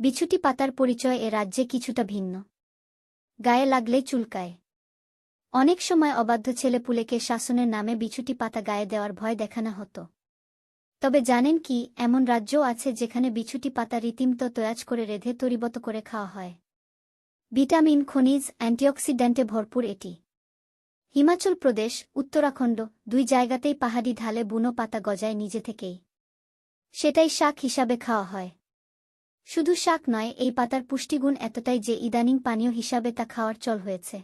বিছুটি পাতার পরিচয় এ রাজ্যে কিছুটা ভিন্ন। গায়ে লাগলে চুলকায়। অনেক সময় অবাধ্য ছেলেপুলেকে শাসনের নামে বিছুটি পাতা গায়ে দেওয়ার ভয় দেখানো হতো। তবে জানেন কি, এমন রাজ্যও আছে যেখানে বিছুটি পাতা রীতিমতো তৈয়াজ করে রেধে তরিবত করে খাওয়া হয়। ভিটামিন, খনিজ, অ্যান্টিঅক্সিডেন্টে ভরপুর এটি। হিমাচল প্রদেশ, উত্তরাখণ্ড দুই জায়গাতেই পাহাড়ি ঢালে বুনো পাতা গজায় নিজে থেকেই। সেটাই শাক হিসাবে খাওয়া হয়। শুধু শাক নয়, এই পাতার পুষ্টিগুণ এতটাই যে ইদানিং পানীয় হিসাবে তা খাওয়ার চল হয়েছে।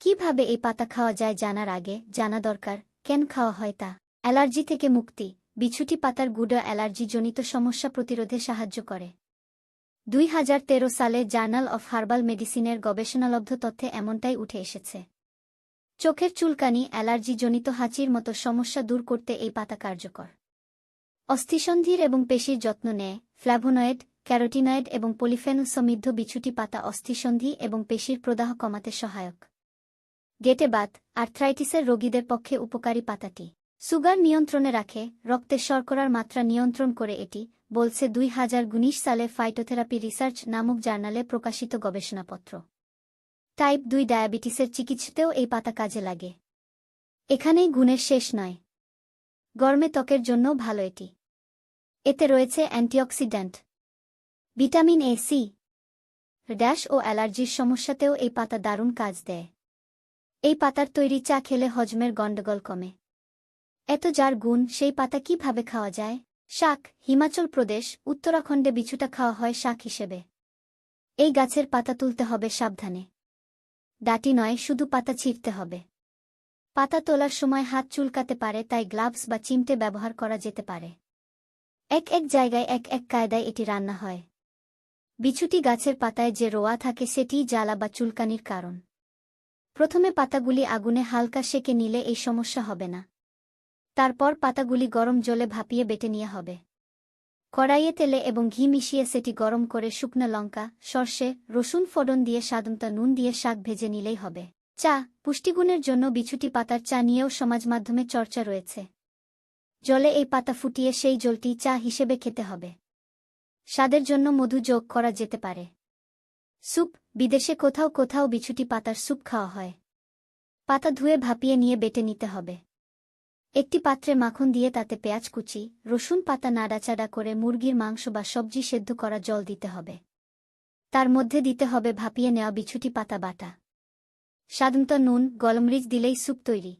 কীভাবে এই পাতা খাওয়া যায় জানার আগে, জানা দরকার, কেন খাওয়া হয় তা? অ্যালার্জি থেকে মুক্তি, বিছুটি পাতার গুঁড়ো অ্যালার্জিজনিত সমস্যা প্রতিরোধে সাহায্য করে। দুই হাজার তেরো সালে জার্নাল অফ হার্বাল মেডিসিনের গবেষণালব্ধ তথ্যে এমনটাই উঠে এসেছে। চোখের চুলকানি, অ্যালার্জিজনিত হাঁচির মতো সমস্যা দূর করতে এই পাতা কার্যকর। অস্থিসন্ধির এবং পেশির যত্ন নেয় ফ্ল্যাভোনয়েড ক্যারোটিনয়েড এবং পলিফেনল সমৃদ্ধ বিছুটি পাতা অস্থিসন্ধি এবং পেশির প্রদাহ কমাতে সহায়ক। গেটে বাত, আর্থ্রাইটিসের রোগীদের পক্ষে উপকারী পাতাটি। সুগার নিয়ন্ত্রণে রাখে রক্তের শর্করার মাত্রা নিয়ন্ত্রণ করে এটি, বলছে দুই হাজার সালে ফাইটোথেরাপি রিসার্চ নামক জার্নালে প্রকাশিত গবেষণাপত্র। টাইপ দুই ডায়াবেটিসের চিকিৎসাতেও এই পাতা কাজে লাগে। এখানেই গুণের শেষ নয়। গরমে ত্বকের জন্য ভালো এটি। এতে রয়েছে অ্যান্টিঅক্সিডেন্ট ভিটামিন এ, সি। ড্যাশ ও অ্যালার্জির সমস্যাতেও এই পাতা দারুণ কাজ দেয়। এই পাতার তৈরি চা খেলে হজমের গণ্ডগোল কমে। এত যার গুণ, সেই পাতা কীভাবে খাওয়া যায়? শাক, হিমাচল প্রদেশ, উত্তরাখণ্ডে বিছুটা খাওয়া হয় শাক হিসেবে। এই গাছের পাতা তুলতে হবে সাবধানে। ডাটি নয়, শুধু পাতা ছিঁড়তে হবে। পাতা তোলার সময় হাত চুলকাতে পারে, তাই গ্লাভস বা চিমটে ব্যবহার করা যেতে পারে। এক এক জায়গায় এক এক কায়দায় এটি রান্না হয়। বিছুটি গাছের পাতায় যে রোয়া থাকে সেটিই জ্বালা বা চুলকানির কারণ। প্রথমে পাতাগুলি আগুনে হালকা সেকে নিলে এই সমস্যা হবে না। তারপর পাতাগুলি গরম জলে ভাপিয়ে বেটে নিয়ে হবে। কড়াইয়ে তেলে এবং ঘি মিশিয়ে সেটি গরম করে শুকনো লঙ্কা, সর্ষে, রসুন ফোড়ন দিয়ে সাদমতা নুন দিয়ে শাক ভেজে নিলেই হবে। চা, পুষ্টিগুণের জন্য বিছুটি পাতার চা নিয়েও সমাজ মাধ্যমে চর্চা রয়েছে। জলে এই পাতা ফুটিয়ে সেই জলটি চা হিসেবে খেতে হবে। স্বাদের জন্য মধু যোগ করা যেতে পারে। স্যুপ, বিদেশে কোথাও কোথাও বিছুটি পাতার স্যুপ খাওয়া হয়। পাতা ধুয়ে ভাপিয়ে নিয়ে বেটে নিতে হবে। একটি পাত্রে মাখন দিয়ে তাতে পেঁয়াজ কুচি, রসুন পাতা নাড়াচাড়া করে মুরগির মাংস বা সবজি সেদ্ধ করা জল দিতে হবে। তার মধ্যে দিতে হবে ভাপিয়ে নেওয়া বিছুটি পাতা বাটা। সাধারণত নুন, গলমরিচ দিলেই স্যুপ তৈরি।